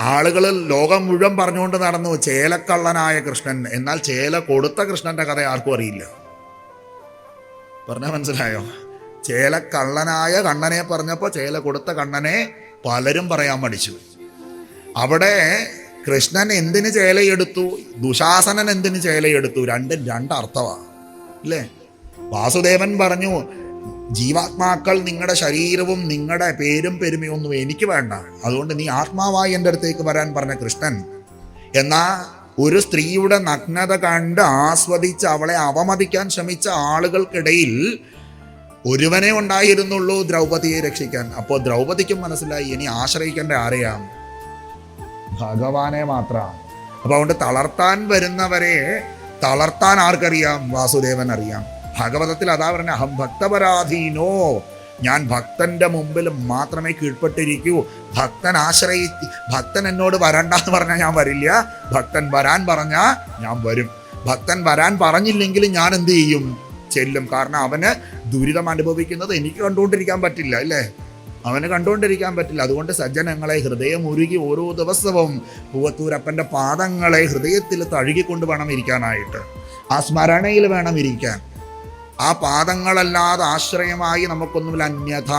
ആളുകൾ ലോകം മുഴുവൻ പറഞ്ഞുകൊണ്ട് നടന്നു ചേലക്കള്ളനായ കൃഷ്ണൻ. എന്നാൽ ചേല കൊടുത്ത കൃഷ്ണന്റെ കഥ ആർക്കും അറിയില്ല. പറഞ്ഞാൽ മനസ്സിലായോ? ചേലക്കള്ളനായ കണ്ണനെ പറഞ്ഞപ്പോൾ ചേല കൊടുത്ത കണ്ണനെ പലരും പറയാൻ മടിച്ചു. അവിടെ കൃഷ്ണൻ എന്തിന് ചേലയെടുത്തു? ദുശാസനൻ എന്തിന് ചേലയെടുത്തു? രണ്ടും രണ്ടർത്ഥമാണ് അല്ലേ? വാസുദേവൻ പറഞ്ഞു ജീവാത്മാക്കൾ നിങ്ങളുടെ ശരീരവും നിങ്ങളുടെ പേരും പെരുമയൊന്നും എനിക്ക് വേണ്ട. അതുകൊണ്ട് നീ ആത്മാവായി എന്റെ അടുത്തേക്ക് വരാൻ പറഞ്ഞ കൃഷ്ണൻ. എന്നാ ഒരു സ്ത്രീയുടെ നഗ്നത കണ്ട് ആസ്വദിച്ച് അവളെ അവമതിക്കാൻ ശ്രമിച്ച ആളുകൾക്കിടയിൽ ഒരുവനെ ഉണ്ടായിരുന്നുള്ളൂ ദ്രൗപതിയെ രക്ഷിക്കാൻ. അപ്പോൾ ദ്രൗപതിക്കും മനസ്സിലായി ഇനി ആശ്രയിക്കേണ്ട ആരെയാണ്? ഭഗവാനെ മാത്രം. അപ്പൊ അതുകൊണ്ട് തളർത്താൻ വരുന്നവരെ തളർത്താൻ ആർക്കറിയാം? വാസുദേവൻ അറിയാം ഭാഗവതത്തിൽ അതാ പറഞ്ഞ അഹം ഭക്തപരാധീനോ ഞാൻ ഭക്തന്റെ മുമ്പിൽ മാത്രമേ കീഴ്പ്പെട്ടിരിക്കൂ. ഭക്തൻ ആശ്രയി ഭക്തൻ എന്നോട് വരണ്ട എന്ന് പറഞ്ഞാൽ ഞാൻ വരില്ല. ഭക്തൻ വരാൻ പറഞ്ഞാൽ ഞാൻ വരും. ഭക്തൻ വരാൻ പറഞ്ഞില്ലെങ്കിൽ ഞാൻ എന്ത് ചെയ്യും? ചെല്ലും. കാരണം അവന് ദുരിതം അനുഭവിക്കുന്നത് എനിക്ക് കണ്ടുകൊണ്ടിരിക്കാൻ പറ്റില്ല അല്ലേ? അവന് കണ്ടുകൊണ്ടിരിക്കാൻ പറ്റില്ല. അതുകൊണ്ട് സജ്ജനങ്ങളെ ഹൃദയം ഉരുകി ഓരോ ദിവസവും പൂവത്തൂരപ്പന്റെ പാദങ്ങളെ ഹൃദയത്തിൽ തഴുകിക്കൊണ്ട് വേണം ഇരിക്കാനായിട്ട്. ആ സ്മരണയിൽ വേണം ഇരിക്കാൻ. ആ പാദങ്ങളല്ലാതെ ആശ്രയമായി നമുക്കൊന്നുമില്ല. അന്യഥ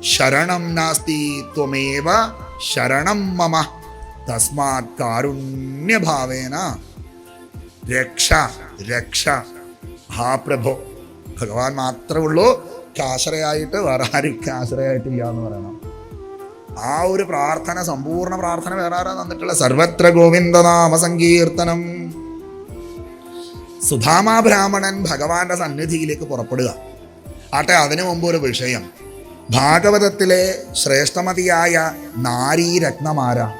ശരണം നാസ്തി ത്വമേവ ശരണം മമ. തസ്മാത് കാരുണ്യഭാവേന. രക്ഷ രക്ഷ. ഹാ പ്രഭോ. ഭഗവാൻ മാത്രമേ ഉള്ളൂ. ആശ്രയമായിട്ട് വേറെ ആരും ആശ്രയമായിട്ടില്ല എന്ന് പറയണം. ആ ഒരു പ്രാർത്ഥന സമ്പൂർണ പ്രാർത്ഥന വേറെ ആരാ തന്നിട്ടുള്ള സർവത്ര ഗോവിന്ദനാമ സങ്കീർത്തനം. സുധാമാ ബ്രാഹ്മണൻ ഭഗവാന്റെ സന്നിധിയിലേക്ക് പുറപ്പെടുക. ആട്ടെ അതിനു മുമ്പ് ഒരു വിഷയം. ഭാഗവതത്തിലെ ശ്രേഷ്ഠമതിയായ നാരീരത്നമാരാ?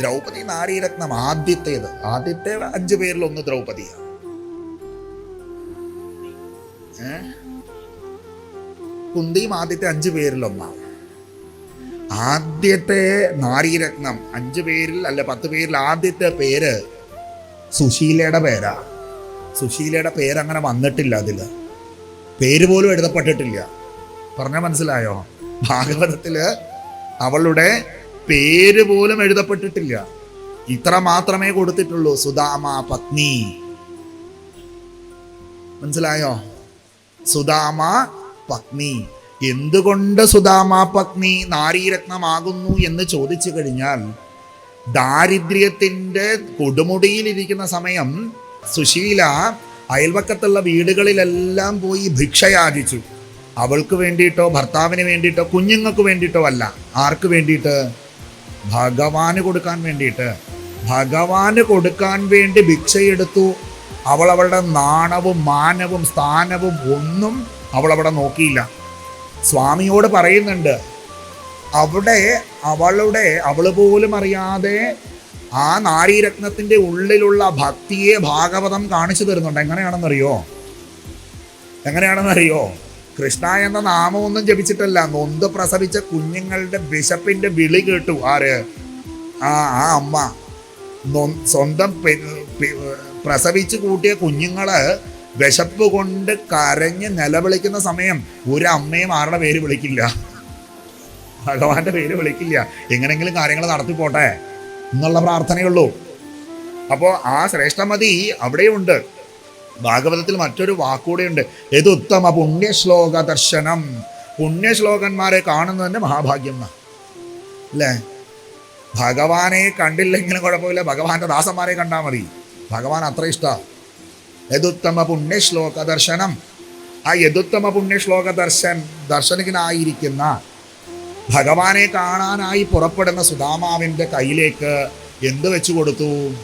ദ്രൗപദി നാരീരത്നം ആദ്യത്തേത്. ആദ്യത്തെ അഞ്ചു പേരിൽ ഒന്ന് ദ്രൗപദിയാണ് ഏ? കുന്തിയും ആദ്യത്തെ അഞ്ചു പേരിൽ ഒന്നാണ് ആദ്യത്തെ നാരീരത്നം അഞ്ചു പേരിൽ അല്ല പത്ത് പേരിൽ ആദ്യത്തെ പേര് സുശീലയുടെ പേരാ. സുശീലയുടെ പേരങ്ങനെ വന്നിട്ടില്ല അതിൽ പേര് പോലും എഴുതപ്പെട്ടിട്ടില്ല. പറഞ്ഞാൽ മനസ്സിലായോ? ഭാഗവതത്തിൽ അവളുടെ പേര് പോലും എഴുതപ്പെട്ടിട്ടില്ല. ഇത്ര മാത്രമേ കൊടുത്തിട്ടുള്ളൂ. സുധാമ പത്നി. മനസ്സിലായോ? സുധാമ പത്നി. എന്തുകൊണ്ട് സുധാമാ പത്നി നാരീരത്നമാകുന്നു എന്ന് ചോദിച്ചു കഴിഞ്ഞാൽ ദാരിദ്ര്യത്തിന്റെ കൊടുമുടിയിലിരിക്കുന്ന സമയം സുശീല അയൽവക്കത്തുള്ള വീടുകളിലെല്ലാം പോയി ഭിക്ഷയാചിച്ചു. അവൾക്ക് വേണ്ടിയിട്ടോ ഭർത്താവിന് വേണ്ടിയിട്ടോ കുഞ്ഞുങ്ങൾക്ക് വേണ്ടിയിട്ടോ അല്ല ആർക്ക് വേണ്ടിയിട്ട്? ഭഗവാന് കൊടുക്കാൻ വേണ്ടിയിട്ട്. ഭഗവാന് കൊടുക്കാൻ വേണ്ടി ഭിക്ഷയെടുത്തു. അവൾ അവളുടെ നാണവും മാനവും സ്ഥാനവും ഒന്നും അവൾ അവിടെ നോക്കിയില്ല. സ്വാമിയോട് പറയുന്നുണ്ട്. അവിടെ അവളുടെ അവൾ പോലും അറിയാതെ ആ നാരീരത്നത്തിന്റെ ഉള്ളിലുള്ള ഭക്തിയെ ഭാഗവതം കാണിച്ചു തരുന്നുണ്ട്. എങ്ങനെയാണെന്നറിയോ? എങ്ങനെയാണെന്നറിയോ? കൃഷ്ണ എന്ന നാമമൊന്നും ജപിച്ചിട്ടല്ല. നൊന്ത് പ്രസവിച്ച കുഞ്ഞുങ്ങളുടെ ബിഷപ്പിന്റെ വിളി കേട്ടു. ആര്? ആ ആ അമ്മ. സ്വന്തം പ്രസവിച്ച് കൂട്ടിയ കുഞ്ഞുങ്ങൾ വിശപ്പ് കൊണ്ട് കരഞ്ഞ് നിലവിളിക്കുന്ന സമയം ഒരു അമ്മയും ആരുടെ പേര് വിളിക്കില്ല. ഭഗവാന്റെ പേര് വിളിക്കില്ല. എങ്ങനെങ്കിലും കാര്യങ്ങൾ നടത്തി പോട്ടെ എന്നുള്ള പ്രാർത്ഥനയുള്ളൂ. അപ്പോൾ ആ ശ്രേഷ്ഠമതി അവിടെയുണ്ട്. ഭാഗവതത്തിൽ മറ്റൊരു വാക്കുകൂടെയുണ്ട്. ഏത് ഉത്തമ പുണ്യശ്ലോക ദർശനം? പുണ്യശ്ലോകന്മാരെ കാണുന്നതിന്റെ മഹാഭാഗ്യം. അല്ലേ? ഭഗവാനെ കണ്ടില്ലെങ്കിലും കുഴപ്പമില്ല. ഭഗവാന്റെ ദാസന്മാരെ കണ്ടാൽ മതി. ഭഗവാൻ അത്ര ഇഷ്ടമാണ് യദുത്തമ പുണ്യശ്ലോക ദർശനം ആ യഥുത്തമ പുണ്യശ്ലോക ദർശൻ ദർശനത്തിനായിരിക്കുന്ന ഭഗവാനെ കാണാനായി പുറപ്പെടുന്ന സുധാമാവിന്റെ കയ്യിലേക്ക് എന്ത് വെച്ചു കൊടുത്തു?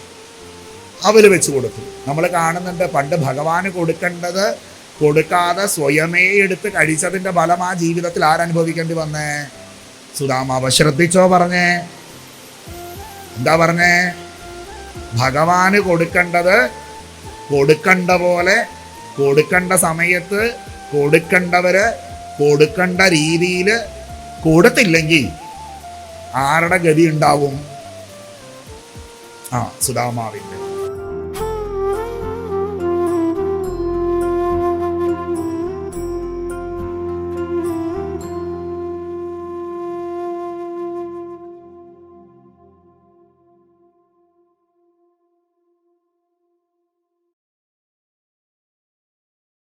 അവൽ വെച്ചു കൊടുത്തു. നമ്മൾ കാണുന്നുണ്ട് പണ്ട് ഭഗവാന് കൊടുക്കേണ്ടത് കൊടുക്കാതെ സ്വയമേ എടുത്ത് കഴിച്ചതിന്റെ ഫലം ആ ജീവിതത്തിൽ ആരനുഭവിക്കേണ്ടി വന്നേ? സുധാമാവ് ശ്രദ്ധിച്ചോ പറഞ്ഞേ? എന്താ പറഞ്ഞേ? ഭഗവാന് കൊടുക്കേണ്ടത് കൊടുക്കണ്ട പോലെ കൊടുക്കണ്ട സമയത്ത് കൊടുക്കണ്ടവര് കൊടുക്കണ്ട രീതിയിൽ കൊടുത്തില്ലെങ്കിൽ ആരുടെ ഗതി ഉണ്ടാവും ആ സുധാമാവിന്റെ